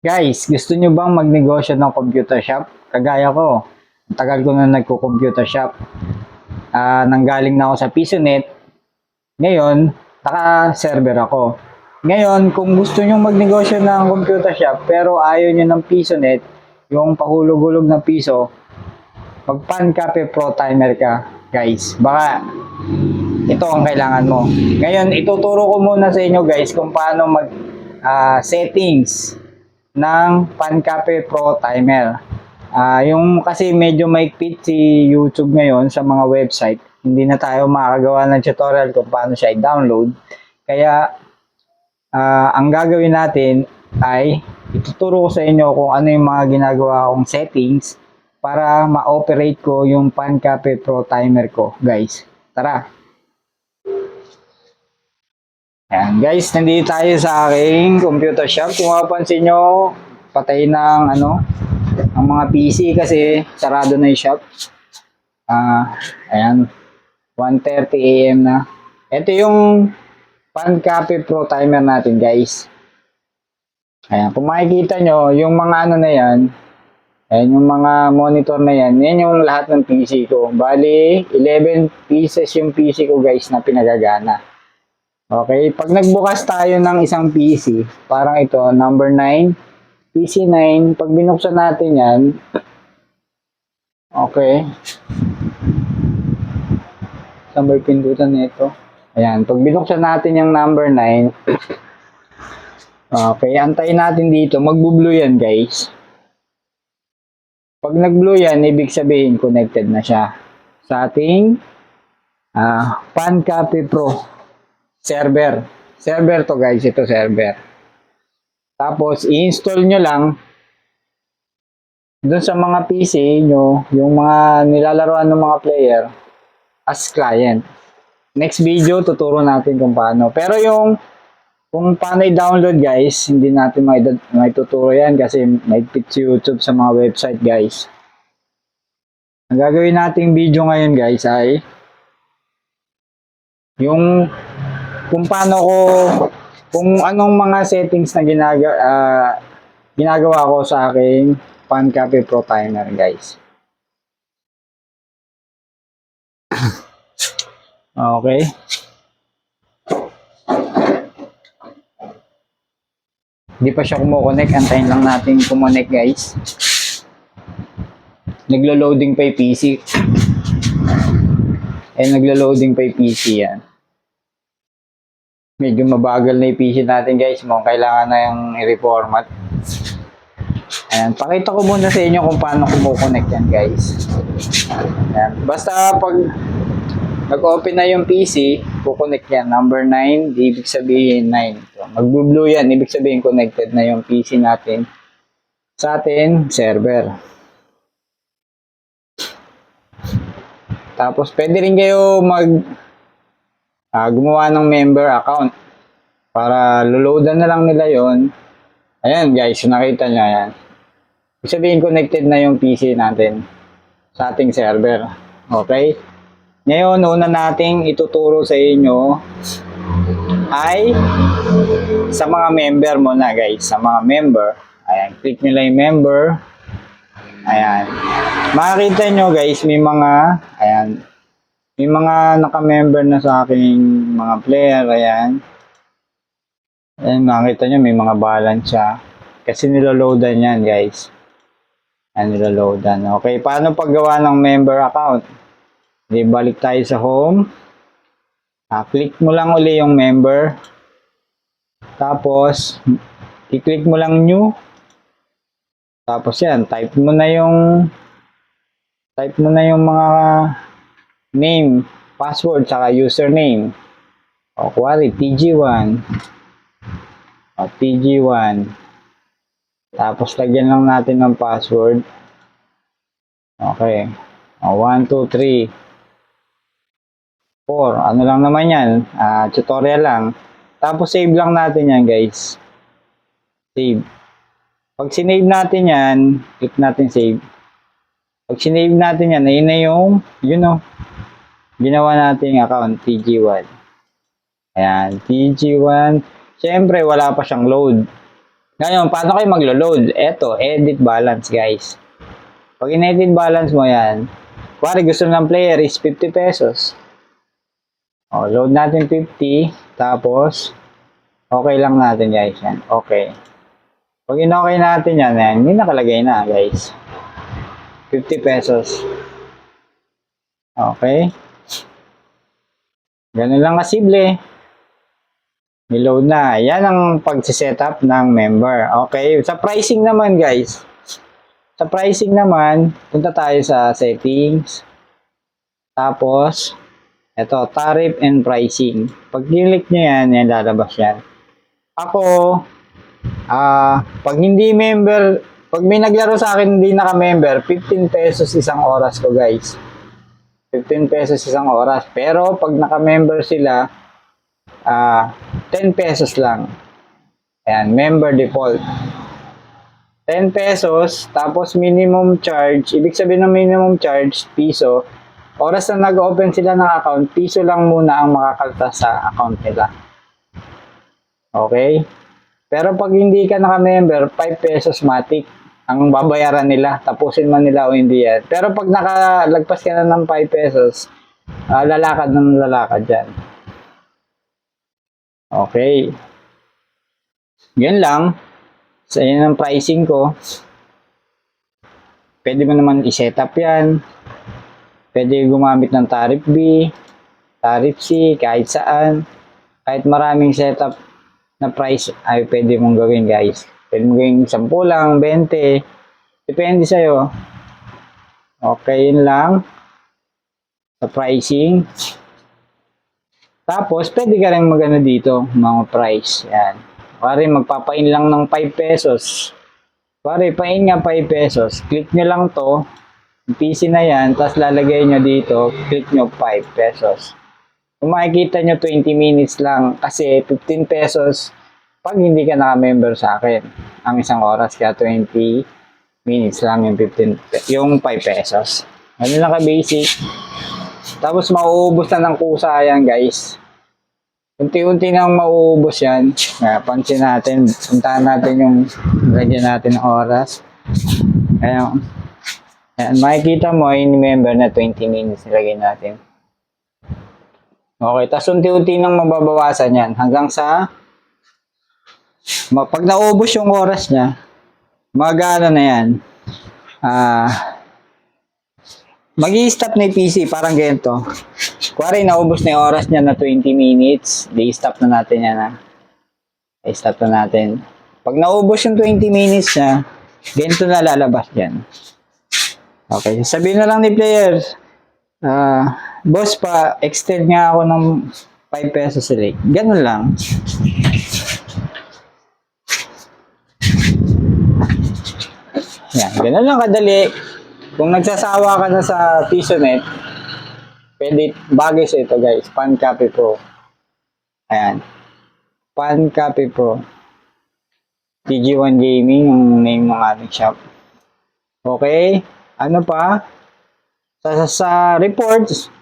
Guys, gusto nyo bang magnegosyo ng computer shop? Kagaya ko, tagal ko na nagko-computer shop. Ah, nanggaling na ako sa PisoNet. Ngayon, naka-server ako. Ngayon, kung gusto nyo magnegosyo ng computer shop pero ayaw nyo ng PisoNet, yung pahulog-hulog na piso, mag Pan Cafe Pro Timer ka, guys. Baka ito ang kailangan mo. Ngayon, ituturo ko muna sa inyo guys kung paano mag ah, settings ng Pancape Pro Timer. Ah, yung kasi medyo maikpit si YouTube ngayon sa mga website. Hindi na tayo makagawa ng tutorial kung paano siya i-download. Kaya ah, ang gagawin natin ay ituturo ko sa inyo kung ano yung mga ginagawa kong settings para ma-operate ko yung Pancape Pro Timer ko, guys. Tara! Ayan, guys, nandito tayo sa aking computer shop. Kung mapapansin nyo, patay ng ano, ang mga PC kasi sarado na yung shop. Ah, ayan, 1.30 AM na. Ito yung Pancape Pro Timer natin, guys. Ayan, kung makikita nyo, yung mga ano na yan, ayan, yung mga monitor na yan, yan yung lahat ng PC ko. Bali, 11 pieces yung PC ko, guys, na pinagagana. Okay, pag nagbukas tayo ng isang PC, parang ito, number 9, PC 9, pag binuksan natin yan, okay, yung pindutan nito? Ayan, pag binuksan natin yung number 9, okay, antayin natin dito, magbo-blue yan guys. Pag nag-blue yan, ibig sabihin connected na siya sa ating ah Pancape Pro server. Server to guys, ito server. Tapos, i-install nyo lang dun sa mga PC nyo, yung mga nilalaroan ng mga player as client. Next video, tuturo natin kung paano. Pero yung kung paano i-download guys, hindi natin may, may tuturo yan kasi may si YouTube sa mga website guys. Ang gagawin nating video ngayon guys ay yung kung paano ko kung anong mga settings na ginaga, ah, ginagawa ko sa aking Pancape Pro Timer guys. Okay. Hindi pa siya kumukonek. Antayin lang natin kumukonek guys. Naglo-loading pa yung PC. Eh, naglo-loading pa yung PC yan medyo mabagal na yung PC natin guys. Mukhang kailangan na yung i-reformat. Ayan, pakita ko muna sa inyo kung paano kumukonect yan guys. Ayan, basta pag nag-open na yung PC, kukonect yan. Number 9, di ibig sabihin 9. So, Mag-blue yan, ibig sabihin connected na yung PC natin sa atin server. Tapos pwede rin kayo mag ah, gumawa ng member account. Para loloadan na lang nila yon ayan guys nakita nyo yan ibig sabihin connected na yung PC natin sa ating server. Okay? Ngayon una nating ituturo sa inyo ay sa mga member mo na guys. Sa mga member. Ayan click lang yung member. Ayan. Makikita nyo guys may mga ayan may mga naka-member na sa aking mga player, ayan. Ayan, makikita nyo, may mga balance siya. Kasi niloloadan yan, guys. Ayan, niloloadan. Okay, paano paggawa ng member account? Di balik tayo sa home. Ah, click mo lang uli yung member. Tapos, i-click mo lang new. Tapos yan, type mo na yung type mo na yung mga name, password, saka username. O, kuwari, TG1. O, TG1. Tapos, lagyan lang natin ng password. Okay. O, 1, 2, 3, 4. Ano lang naman yan? Ah, tutorial lang. Tapos, save lang natin yan, guys. Save. Pag sinave natin yan, click natin save. Pag sinave natin yan, ayun na yung, yun o, ginawa nating account TG1. Ayan, TG1. Siyempre, wala pa siyang load. Ngayon, paano kayo maglo-load? Eto, edit balance, guys. Pag in-edit balance mo yan, kuwari gusto ng player is 50 pesos. O, load natin 50, tapos, okay lang natin, guys, yan. Okay. Pag in-okay natin yan, yan, hindi nakalagay na, guys. 50 pesos. Okay. Ganun lang kasimple. Niload na. Yan ang pagsisetup ng member. Okay. Sa pricing naman guys. Sa pricing naman, punta tayo sa settings. Tapos, ito, tariff and pricing. Pag click nyo yan, yan lalabas yan. Ako, ah, pag hindi member, pag may naglaro sa akin hindi naka-member, 15 pesos isang oras ko guys. 15 pesos isang oras. Pero pag naka-member sila, ah 10 pesos lang. Ayan, member default. 10 pesos, tapos minimum charge, ibig sabihin ng minimum charge, piso, oras na nag-open sila ng account, piso lang muna ang makakalta sa account nila. Okay? Pero pag hindi ka naka-member, 5 pesos matic ang babayaran nila. Tapusin man nila o hindi yan. Pero pag nakalagpas ka na ng 5 pesos, ah, lalakad ng lalakad dyan. Okay. Yan lang. Sa yan ang pricing ko. Pwede mo naman i-set up yan. Pwede gumamit ng tariff B, tariff C, kahit saan. Kahit maraming setup na price ay pwede mong gawin guys. Pwede mong gawin 10 lang, 20. Depende sa'yo. Okay, yun lang. Sa pricing. Tapos, pwede ka rin magano dito, mga price. Yan. Pare, magpapain lang ng 5 pesos. Pare, pain nga 5 pesos. Click nyo lang to. PC na yan, tapos lalagay nyo dito, click nyo 5 pesos. Kung makikita nyo 20 minutes lang kasi 15 pesos pag hindi ka naka-member sa akin. Ang isang oras kaya 20 minutes lang yung 15 pe- yung 5 pesos. Ano lang ka basic. Tapos mauubos na ng kusa yan guys. Unti-unti nang mauubos yan. Kaya pansin natin, puntahan natin yung lagyan natin ng oras. Kaya, Ayan, makikita mo, yung member na 20 minutes nilagay natin. Okay, tapos unti-unti nang mababawasan yan hanggang sa pag naubos yung oras niya, magana na yan. Ah, mag stop na yung PC, parang ganito. Kuwari, naubos na yung oras niya na 20 minutes, di stop na natin yan ha. I-stop na natin. Pag naubos yung 20 minutes niya, ganito na lalabas yan. Okay, sabihin na lang ni players, ah, boss pa, extend nga ako ng 5 pesos ulit. Ganun lang. Yan, ganun lang kadali. Kung nagsasawa ka na sa PisoNet, pwede, bagay sa ito guys, Pan Copy Pro. Ayan. Pan Copy Pro. TG1 Gaming ang name ng ating shop. Okay? Ano pa? Sa, sa, sa reports,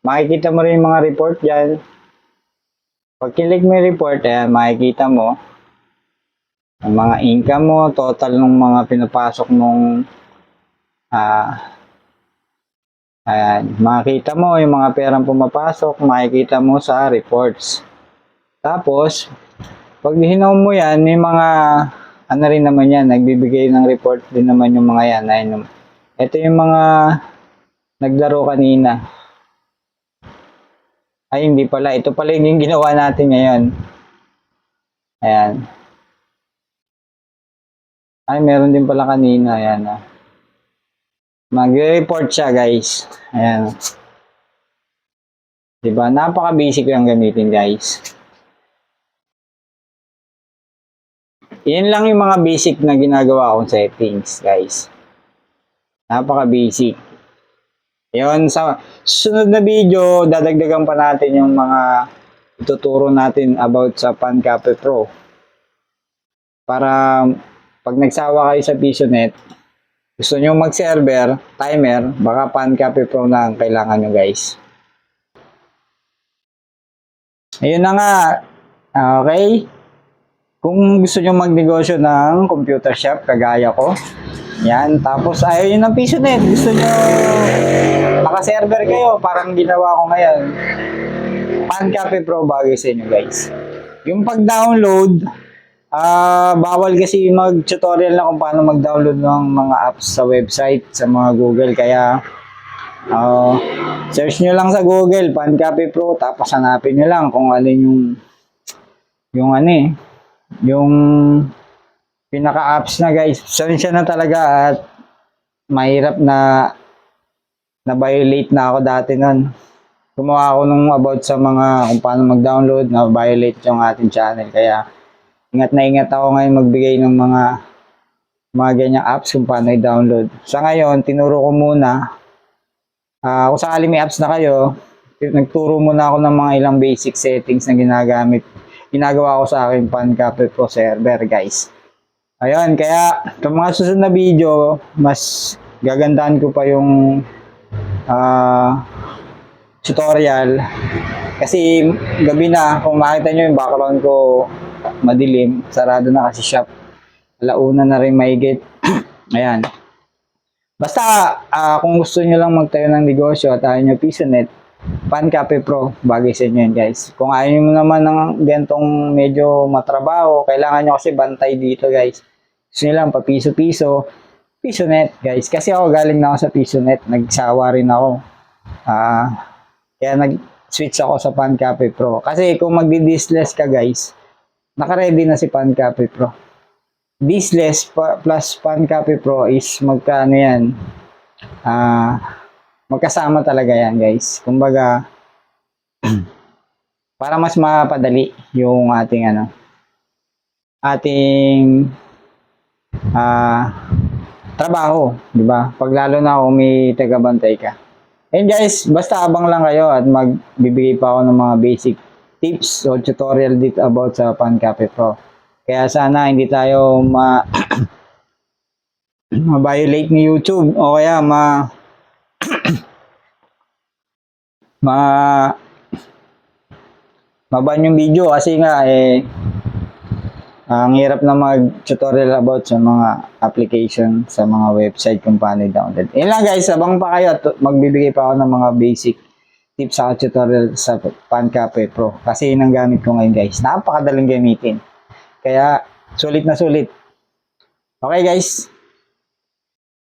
makikita mo rin mga report dyan. Pag kilik mo yung report, ayan, makikita mo ang mga income mo, total ng mga pinapasok mong ah ayan, makikita mo yung mga perang pumapasok, makikita mo sa reports. Tapos, pag hinaw mo yan, may mga ano rin naman yan, nagbibigay ng report din naman yung mga yan. Ayun, ito yung mga naglaro kanina. Ay, hindi pala. Ito pala yung ginawa natin ngayon. Ayan. Ay, meron din pala kanina. Ayan. ah. Mag-report siya, guys. Ayan. Diba? Napaka-basic lang gamitin, guys. Yan lang yung mga basic na ginagawa kong settings, guys. Napaka-basic. Yun, sa susunod na video, dadagdagan pa natin yung mga ituturo natin about sa PanCafe Pro. Para pag nagsawa kayo sa PisoNet, gusto nyo mag-server, timer, baka PanCafe Pro na ang kailangan nyo guys. Ayun na nga. Okay? kung gusto nyo magnegosyo ng computer shop, kagaya ko, yan. Tapos ayaw nyo ng piso net. Gusto nyo naka-server kayo. Parang ginawa ko ngayon. Pancafe Pro bagay sa inyo guys. Yung pag-download, ah bawal kasi mag-tutorial na kung paano mag-download ng mga apps sa website, sa mga Google. Kaya, ah, search nyo lang sa Google, Pancafe Pro, tapos hanapin nyo lang kung alin yung, yung ano eh, yung pinaka-apps na guys. Sensya na talaga at mahirap na na-violate na ako dati nun. Gumawa ako nung about sa mga kung paano mag-download, na-violate yung ating channel. Kaya ingat na ingat ako ngayon magbigay ng mga mga ganyang apps kung paano i-download. Sa ngayon, tinuro ko muna ah kung sakali may apps na kayo, nagturo muna ako ng mga ilang basic settings na ginagamit. Ginagawa ko sa aking Pancafe Pro server, guys. Ayun, kaya sa mga susunod na video, mas gagandahan ko pa yung ah tutorial. Kasi gabi na, kung makita nyo yung background ko madilim, sarado na kasi shop. Alauna na rin maigit. Ayan. Basta, ah, kung gusto nyo lang magtayo ng negosyo at ayaw nyo piso net, Pan Cafe Pro, bagay sa inyo yan guys. Kung ayaw nyo naman ng gantong medyo matrabaho, kailangan nyo kasi bantay dito guys. Gusto nyo lang pa piso-piso, piso net guys. Kasi ako galing na ako sa piso net, nagsawa rin ako. Ah, kaya nag-switch ako sa Pan Cafe Pro. Kasi kung magdi-diskless ka guys, naka-ready na si Pan Cafe Pro. Pa- plus Pan Cafe Pro is magkano yan? Ah, magkasama talaga yan guys. Kumbaga, para mas mapadali yung ating ano, ating ah trabaho, di ba? Pag lalo na kung may tagabantay ka. And guys, basta abang lang kayo at magbibigay pa ako ng mga basic tips o tutorial dito about sa Pan Cafe Pro. Kaya sana hindi tayo ma ma-violate ni YouTube o kaya ma ma maban yung video kasi nga eh ang hirap na mag-tutorial about sa mga application sa mga website kung paano i-download. Yun lang guys, abang pa kayo at magbibigay pa ako ng mga basic tips sa tutorial sa Pancafe Pro. Kasi yun ang gamit ko ngayon guys. Napakadaling gamitin. Kaya sulit na sulit. Okay guys,